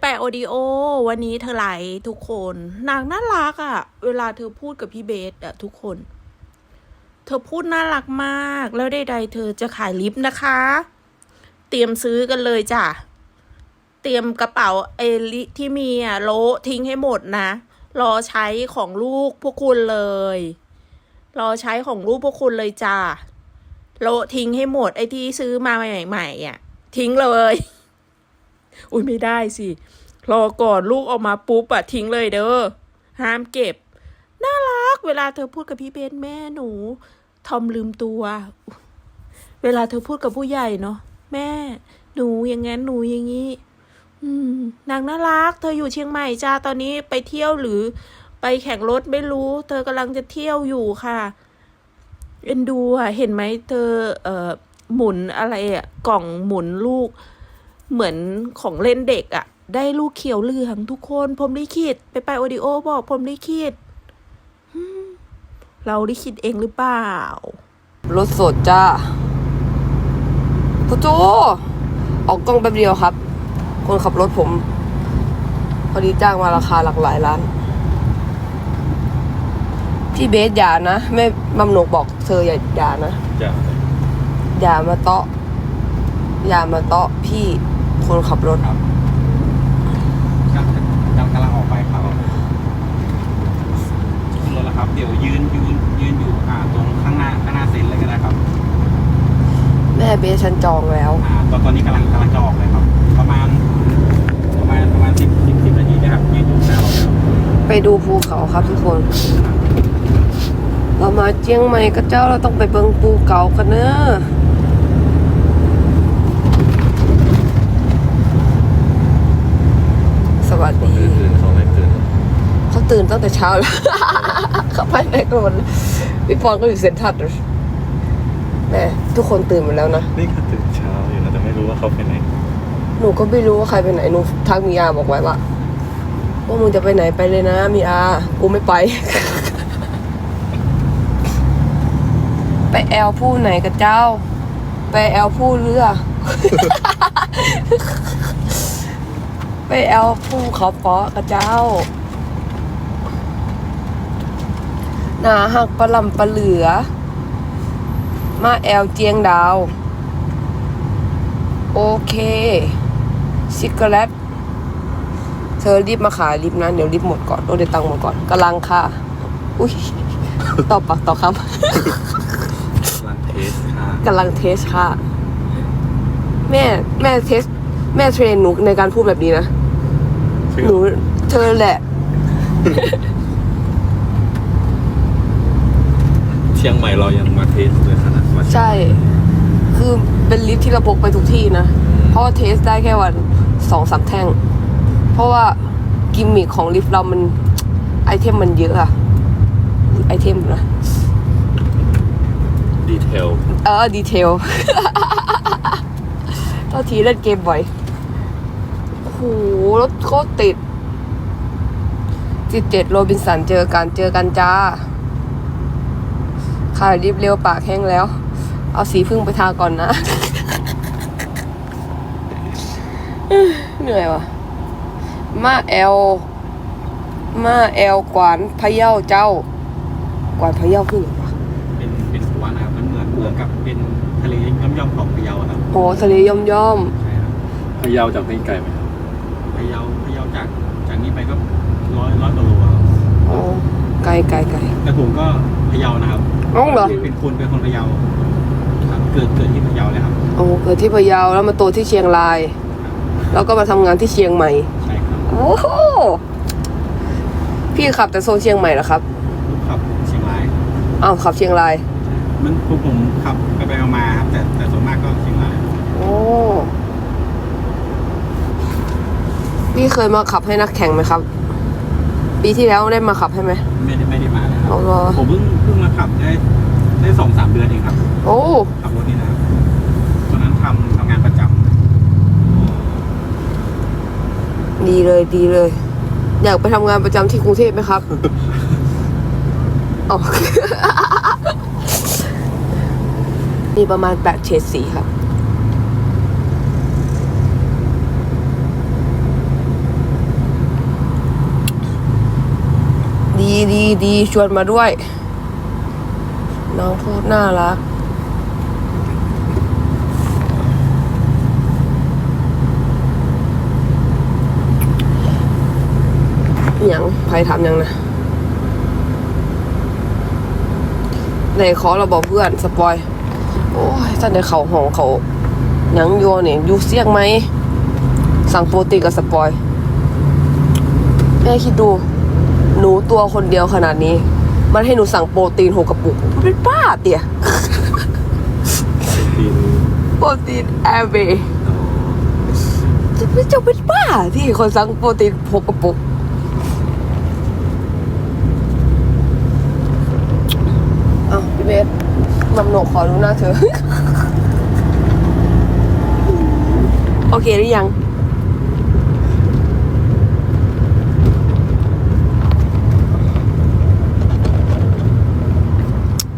แปะโอดิโอ วันนี้เธอไลฟ์ทุกคน นางน่ารักอะ่ะ เวลาเธอพูดกับพี่เบสอะทุกคน เธอพูดน่ารักมาก แล้วใดๆเธอจะขายลิปนะคะ เตรียมซื้อกันเลยจ้ะ เตรียมกระเป๋าเอลิที่มีอะโลทิ้งให้หมดนะ รอใช้ของลูกพวกคุณเลย รอใช้ของลูกพวกคุณเลยจ้ะ โลทิ้งให้หมดไอ้ที่ซื้อมาใหม่ๆอะทิ้งเลย อุ้ยไม่ได้สิ รอก่อนลูกออกมาปุ๊บอะทิ้งเลยเด้อ ห้ามเก็บ น่ารัก เวลาเธอพูดกับพี่เบนแม่หนู ทอมลืมตัว เวลาเธอพูดกับผู้ใหญ่เนาะแม่ หนูอย่างงั้นหนูอย่างงี้อืมนางน่ารัก เธออยู่เชียงใหม่จ้าตอนนี้ไปเที่ยวหรือ ไปแข่งรถไม่รู้ เธอกำลังจะเที่ยวอยู่ค่ะ เอ็นดูอะ เห็นไหมเธอ เอ่อหมุนอะไรอะกล่องหมุนลูก เหมือนของเล่นเด็กอะ่ะ ได้ลูกเขียวเหลืองทุกคนพรหมลิขิตไปไปโอดิโอบอกพรหมลิขิตอืมเราลิขิตเองหรือเปล่ารถสดจ้าพ่อโจออกกล้องแป๊บเดียวครับ คนขับรถผม พอดีจ้างมาราคาหลักหลายล้าน พี่เบสอย่านะแม่มัมหนกบอกเธออย่าอย่านะจะอย่ามาเตาะอย่ามาเตาะพี่ คนขับรถครับกำกำกำลังออกไปครับขึ้นรถแล้วครับ เดี๋ยวยืนยืนยืนอยู่อ่าตรงข้างหน้าข้างหน้าเซ็นเลยก็ได้ครับแม่เบสฉันจองแล้วอ่าตอนตอนนี้กำลังกำลังจะออกเลยครับ ประมาณประมาณประมาณสิบสิบสิบนาทีนะครับยืนอยู่หน้ารถแล้วไปดูภูเขาครับทุกคน เรามาเจียงใหม่ก็เจ้าเราต้องไปเบิงภูเก่ากันเนอะ วัสดีตื่นเขาไม่ตื่นเขาตื่นตั้งแต่เช้าแล้ว เขาไปไหนกันหมดพี่ปอนก็อยู่เซ็นทรัลแม่ทุกคนตื่นหมดแล้วนะนี่ก็ตื่นเช้าอยู่นะแต่ไม่รู้ว่าเขาไปไหนหนูก็ไม่รู้ว่าใครไปไหนหนูทักมีอาบอกไว้ว่าว่ามึงจะไปไหนไปเลยนะ มีอากูไม่ไป ไปแอลผู้ไหนกับเจ้า ไปแอลผู้เรือ ไปแอลผู้เขาเปาะกับเจ้าหนาหักปลาลำปลาเหลือ มาแอลเจียงดาว โอเคซิกเลตเธอรีบมาขายรีบนะ เดี๋ยวรีบหมดก่อนโอ้เดี๋ยวตังค์หมดก่อนกำลังค่ะ อุ้ยต่อปากต่อคกำลังเทสค่ะำกำลังเทสค่ะ แม่แม่เทส แม่เทรนหนูในการพูดแบบนี้นะ หนูเธอแหละ เชียงใหม่เรายังมาเทสเลยขนาดมาใช่ คือเป็นลิฟต์ที่เราพกไปทุกที่นะ เพราะว่าเทสได้แค่วันสองสามแท่ง เพราะว่ากิมมิคของลิฟต์เรามัน ไอเทมมันเยอะอะไอเทมนะ ดีเทลเออ ดีเทลตอนทีเล่นเกมบ่อยโอ้โห รถโคตรติดจิตเจ็ดโรบินสันเจอกันเจอกันจ้าขายรีบเร็วปากแห้งแล้ว เอาสีพึ่งไปทาก่อนนะ เหนื่อยว่ะ มาแอล มาแอลกวานพะเยาเจ้า กวานพะเยาคืออะไรวะเป็นเป็นสวนนะครับมันเหมือนเหมือนกับเป็นทะเลย่อมย่อมๆของพะเยาครับโอ้ทะเลย่อมย่อมใช่ครับพะเยาจากนี่ไกลไหมครับพะเยาพะเยาจากจากนี้ไปก็ร้อยร้อยกว่าโลครับๆอ๋อไกลไกลไกลแต่ผมก็พะเยานะครับอ๋อเหรอเป็นคนเป็นคนพะเยาครับเกิดเกิดที่พะเยาเลยครับโอ้เกิดที่พะเยาแล้วมาโตที่เชียงราย แล้วก็มาทำงานที่เชียงใหม่ใช่ครับโอ้โหพี่ขับแต่โซนเชียงใหม่เหรอครับผมขับเชียงรายอ้าวขับเชียงรายมันพวกผมขับไปไปๆมาๆครับแต่แต่ส่วนมากก็เชียงรายโอ้ พี่เคยมาขับให้นักแข่งไหมครับ ปีที่แล้วได้มาขับให้ไหม ไม่ได้ไม่ได้มาเลยครัเอาบเหรอ ผมเพิ่งเพิ่งมาขับได้ได้สองสามเดือนเองครับ โอ้ขับรถนี่นะครับตอนนั้นทำทำงานประจำดีเลยดีเลย อยากไปทำงานประจำที่กรุงเทพไหมครับอ๋อมีประมาณแปดเฉดสีครับ ดีดีชวนมาด้วย น้องพูดน่ารักอหยังใครทำยังนะไหนขอเราบอกเพื่อน สปอย โอ้ยท่านในเขาหองเขาหยังโยเนี่ยยูเสี่ยงไหม สั่งโปรตีกับสปอยแม่คิดดู หนูตัวคนเดียวขนาดนี้ มันให้หนูสั่งโปรตีนหกกระปุกมันเป็นบ้าเตี่ยทีมโปรตีนแอร์เบย์จะไม่จะเป็นบ้าที่คนสั่งโปรตีนหกกระปุกเอาพี่เบสนำหนกขอรู้หน้าเธอ โอเคหรือยัง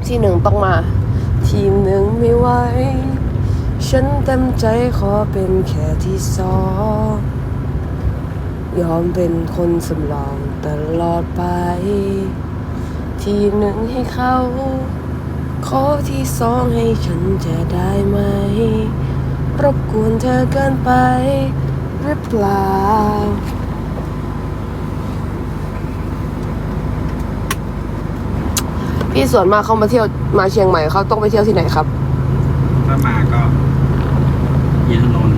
ที่หนึ่ง ต้องมา ทีมหนึ่งไม่ไหว ฉันเต็มใจขอเป็นแค่ที่สองยอมเป็นคนสำรองตลอดไป ทีมหนึ่งให้เขาขอที่สองให้ฉันจะได้ไหม รบกวนเธอเกินไปหรือเปล่า พี่ส่วนมากเขามาเที่ยวมาเชียงใหม่เขาต้องไปเที่ยวที่ไหนครับ ถ้ามาก็ยินทนนท์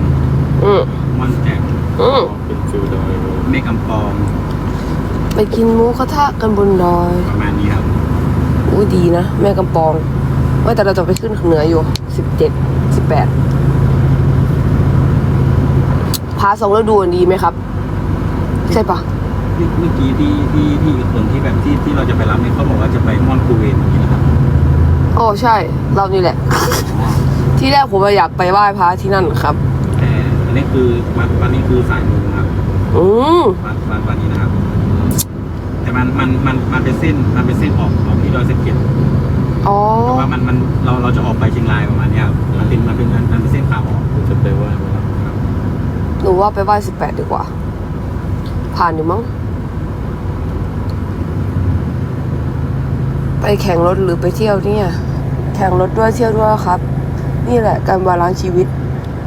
อืมม่อนแจ่มอืมเป็นฟิวดอยเมฆกำปอง ไปกินหมูกระทะกันบนดอยประมาณนี้ครับอู้ดีนะ แม่กำปองว่าแต่เราจะไปขึ้นเหนืออยู่สิบเจ็ดสิบแปดพาสองฤดูดีไหมครับ ใช่ปะ เมื่อกี้ที่ที่ที่คนที่แบบที่ที่เราจะไปรับนี่เขาบอกว่าจะไปม่อนกูเวนอย่างนี้นะครับโอ้ใช่ เรานี่แหละ ที่แรกผมอยากไปไหว้พระที่นั่นครับ แต่อันนี้คือวันวันนี้คือสายมูครับอืมวันวันวันนี้นะครับ แต่มันมันมันมันเป็นเส้นมันเป็นเส้นออกออกที่ดอยสะเก็ดอ๋อแต่ว่ามันมันเราเราจะออกไปเชียงรายประมาณเนี้ยครับมันเป็นมันเป็นมันเป็นเส้นขาออกจะไปว่าครับหนูว่าไปไหว้สิบแปดดีกว่า ผ่านอยู่มั้ง ไปแข่งรถหรือไปเที่ยวเนี่ย แข่งรถด้วยเที่ยวด้วยครับ นี่แหละการบาลานซ์ชีวิต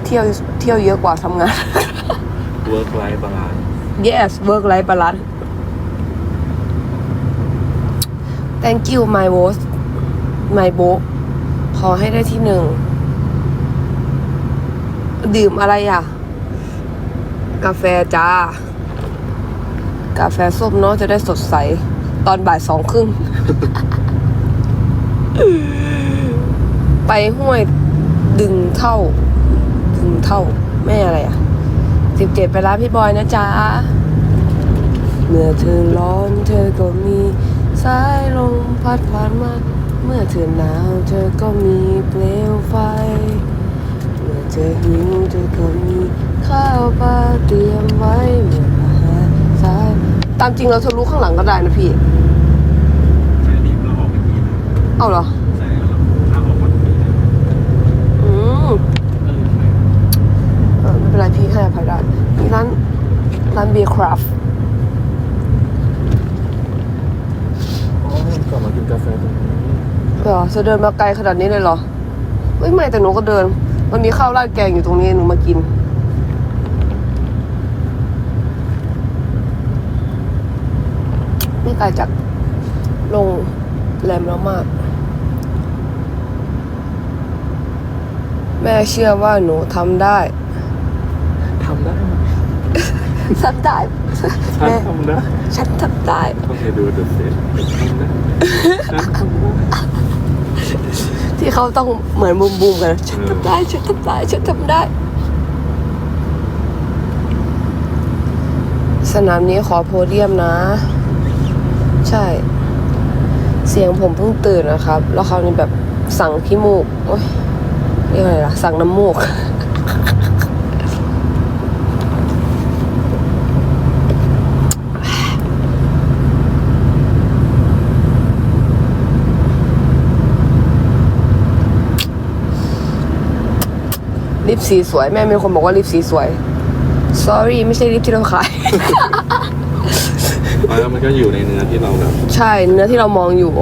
เที่ยวเที่ยวเยอะกว่าทำงาน work life balance yes work life balance thank you my boss my b o ขอให้ได้ที่หนึ่ง ดื่มอะไรอะ กาแฟจ้า กาแฟส้มเนาะจะได้สดใส ตอนบ่ายสองครึ่ง ไปห้วยดึงเท่า ดึงเท่าแม่อะไรอะสิบเจ็ดไปร้านพี่บอยนะจ๊ะ เมื่อเธอร้อนเธอก็มี สายลมพัดผ่านมา เมื่อเธอหนาว เธอก็มีเปลวไฟ เมื่อเธอหิวเธอก็มีข้าวปลาเตรียมไว้เมื่ออาหาสาย ตามจริงเราทะลุข้างหลังก็ได้นะพี่ ใช่นี่เราออกเมื่อกี้นะ เอาเหรอใช่เราถ้าออกมาเมื่อกี้นะอืมก็ลืมไปเออไม่เป็นไรพี่ให้อภัยได้มีร้านร้านเบียร์คราฟอ๋อกลับมากินกาแฟตรงนี้เหรอจะเดินมาไกลขนาดนี้เลยเหรอเฮ้ยไม่แต่หนูก็เดิน มันมีข้าวราดแกงอยู่ตรงนี้หนูมากินไม่ไกลจากลงแรมแล้วมาก แม่เชื่อว่าหนูทำได้ทำได้ไหมทำได้ฉันแม่ทำได้ฉันทำได้ต้องไปดูเดอะเซ็ตทำได้ฉันทำได้ที่เขาต้องเหมือนบูมบูมๆกันฉันทำได้ฉันทำได้ฉันทำได้ สนามนี้ขอโพเดียมนะ ใช่ เสียงผมเพิ่งตื่นนะครับ แล้วคราวนี้แบบสั่งขี้มูกโอ๊ย เรียกอะไรล่ะสั่งน้ำมูก ลิปสีสวย แม่มีคนบอกว่าลิปสีสวย sorry ไม่ใช่ลิปที่เราขายฟ้ามันก็อยู่ในเนื้อที่เราแบบ ใช่เนื้อที่เรามองอยู่